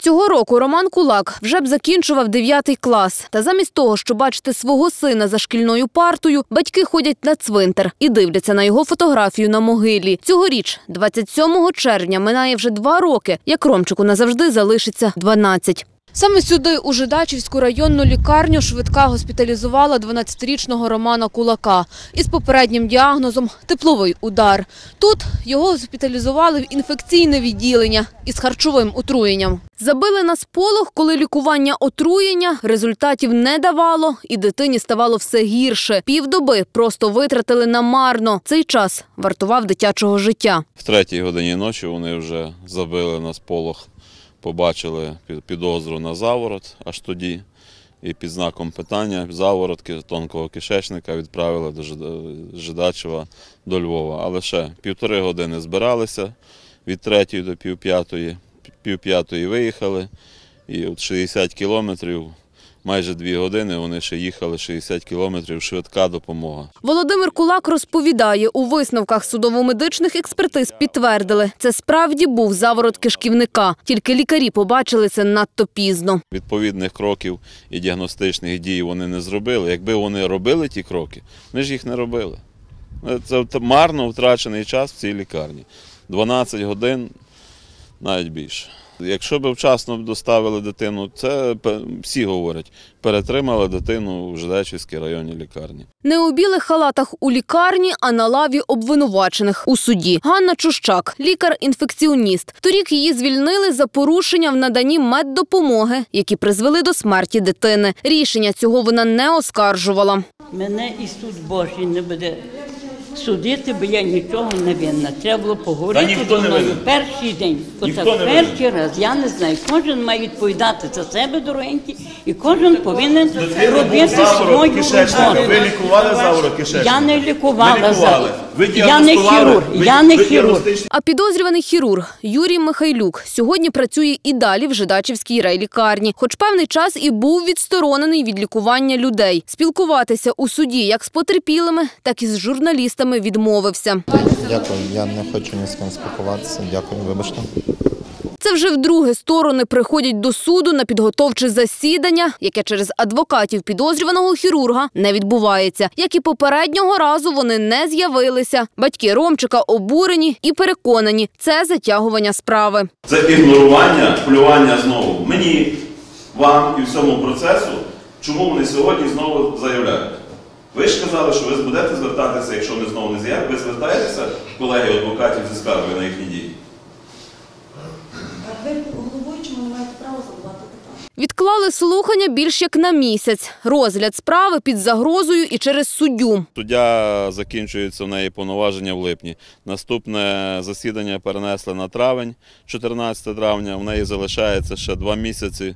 Цього року Роман Кулак вже б закінчував 9 клас. Та замість того, щоб бачити свого сина за шкільною партою, батьки ходять на цвинтар і дивляться на його фотографію на могилі. Цьогоріч, 27 червня, минає вже два роки, як Ромчику назавжди залишиться 12. Саме сюди, у Жидачівську районну лікарню, швидка госпіталізувала 12-річного Романа Кулака із попереднім діагнозом тепловий удар. Тут його госпіталізували в інфекційне відділення із харчовим отруєнням. Забили на сполох, коли лікування отруєння результатів не давало, і дитині ставало все гірше. Півдоби просто витратили намарно. Цей час вартував дитячого життя. В третій годині ночі вони вже забили на сполох, побачили під- підозру на заворот аж тоді. І під знаком питання заворотки тонкого кишечника відправили до Жидачева до Львова. Але ще півтори години збиралися від третьої до півп'ятої, півп'ятої виїхали. І от 60 кілометрів, майже дві години вони ще їхали 60 кілометрів, швидка допомога. Володимир Кулак розповідає, у висновках судово-медичних експертиз підтвердили, це справді був заворот кишківника. Тільки лікарі побачили це надто пізно. Відповідних кроків і діагностичних дій вони не зробили. Якби вони робили ті кроки, вони ж їх не робили. Це марно втрачений час в цій лікарні. 12 годин, навіть більше. Якщо б вчасно доставили дитину, це всі говорять, перетримали дитину в Жидачівській районній лікарні. Не у білих халатах у лікарні, а на лаві обвинувачених у суді. Ганна Чущак, лікар-інфекціоніст. Торік її звільнили за порушення в наданні меддопомоги, які призвели до смерті дитини. Рішення цього вона не оскаржувала. Мене і суд Божий не буде судити, бо я нічого не винна. Треба було Та поговорити ніхто зі не мною винен. перший день. Ніхто Отак не винен. перший раз, я не знаю. Кожен має відповідати за себе, дорогенькі, і кожен повинен робити свою кишечника. Ви лікували заворот кишечника? Я не лікувала Ви лікували. за Ви я не хірург. Я не хірург. А підозрюваний хірург Юрій Михайлюк сьогодні працює і далі в Жидачівській райлікарні. Хоч певний час і був відсторонений від лікування людей. Спілкуватися у суді як з потерпілими, так і з журналістами відмовився. Дякую, я не хочу ні з ким спілкуватися. Дякую, вибачте. Це вже вдруге сторони приходять до суду на підготовче засідання, яке через адвокатів підозрюваного хірурга не відбувається. Як і попереднього разу вони не з'явилися. Батьки Ромчика обурені і переконані, це затягування справи. Це ігнорування, плювання знову мені, вам і всьому процесу, чому вони сьогодні знову заявляють. Ви ж казали, що ви будете звертатися, якщо вони знову не з'являють, ви звертаєтеся, колеги адвокатів зі скаргою на їхні дії. Ви головуючому не маєте права задавати питання. Відклали слухання більш як на місяць. Розгляд справи під загрозою і через суддю. Суддя закінчується в неї повноваження в липні. Наступне засідання перенесли на травень, 14 травня. В неї залишається ще два місяці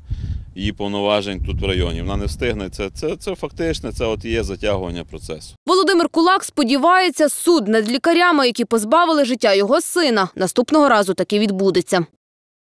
її повноважень тут в районі. Вона не встигне. Це, це, це фактично, це от є затягування процесу. Володимир Кулак сподівається, суд над лікарями, які позбавили життя його сина, наступного разу таки відбудеться.